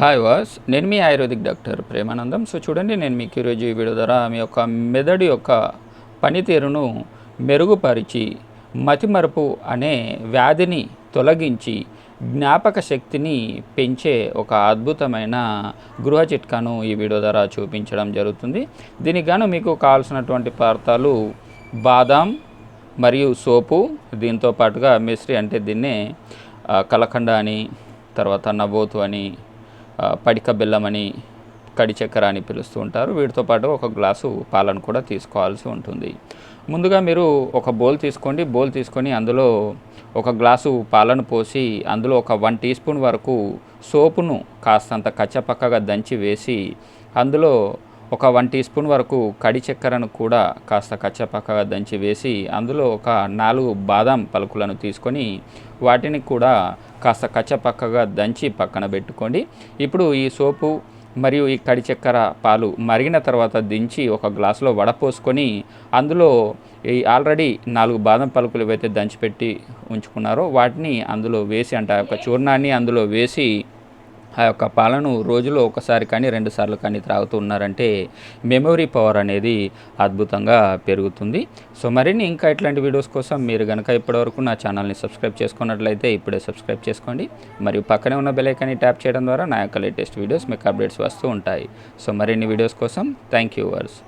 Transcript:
Hi వాస్ నేను మీ ఆయుర్వేదిక్ డాక్టర్ ప్రేమానందం. సో చూడండి నేను మీకు ఈరోజు ఈ వీడియో ద్వారా మీ యొక్క మెదడు యొక్క పనితీరును మెరుగుపరిచి మతిమరుపు అనే వ్యాధిని తొలగించి జ్ఞాపక శక్తిని పెంచే ఒక అద్భుతమైన గృహ చిట్కాను ఈ వీడియో ద్వారా చూపించడం జరుగుతుంది. దీనికి గాను మీకు కావాల్సినటువంటి పదార్థాలు బాదాం మరియు సోపు దీంతో పాటుగా మిశ్రి అంటే దీన్నే కలకండ అని తర్వాత నబోతు అని పడిక బెల్లం అని కడి చక్కెర అని పిలుస్తూ ఉంటారు. వీటితో పాటు ఒక గ్లాసు పాలను కూడా తీసుకోవాల్సి ఉంటుంది. ముందుగా మీరు ఒక బౌల్ తీసుకోండి. బౌల్ తీసుకొని అందులో ఒక గ్లాసు పాలను పోసి అందులో ఒక వన్ టీ స్పూన్ వరకు సోపును కాస్తంత కచ్చపక్కగా దంచి వేసి అందులో ఒక వన్ టీ స్పూన్ వరకు కడి చక్కెరను కూడా కాస్త కచ్చపక్కగా దంచి వేసి అందులో ఒక నాలుగు బాదం పలుకులను తీసుకొని వాటిని కూడా కాస్త కచ్చపక్కగా దంచి పక్కన పెట్టుకోండి. ఇప్పుడు ఈ సోపు మరియు ఈ కడి చక్కెర పాలు మరిగిన తర్వాత దించి ఒక గ్లాసులో వడపోసుకొని అందులో ఈ ఆల్రెడీ నాలుగు బాదం పలుకులు ఏవైతే దంచిపెట్టి ఉంచుకున్నారో వాటిని అందులో వేసి అంటే ఒక చూర్ణాన్ని అందులో వేసి ఆ యొక్క పాలను రోజులో ఒకసారి కానీ రెండు సార్లు కానీ త్రాగుతూ ఉన్నారంటే మెమొరీ పవర్ అనేది అద్భుతంగా పెరుగుతుంది. సో మరిన్ని ఇంకా ఇట్లాంటి వీడియోస్ కోసం మీరు కనుక ఇప్పటివరకు నా ఛానల్ని సబ్స్క్రైబ్ చేసుకున్నట్లయితే ఇప్పుడే సబ్స్క్రైబ్ చేసుకోండి. మరియు పక్కనే ఉన్న బెలైకాన్ని ట్యాప్ చేయడం ద్వారా నా యొక్క లేటెస్ట్ వీడియోస్ మీకు అప్డేట్స్ వస్తూ ఉంటాయి. సో మరిన్ని వీడియోస్ కోసం థ్యాంక్ యూ వర్స్.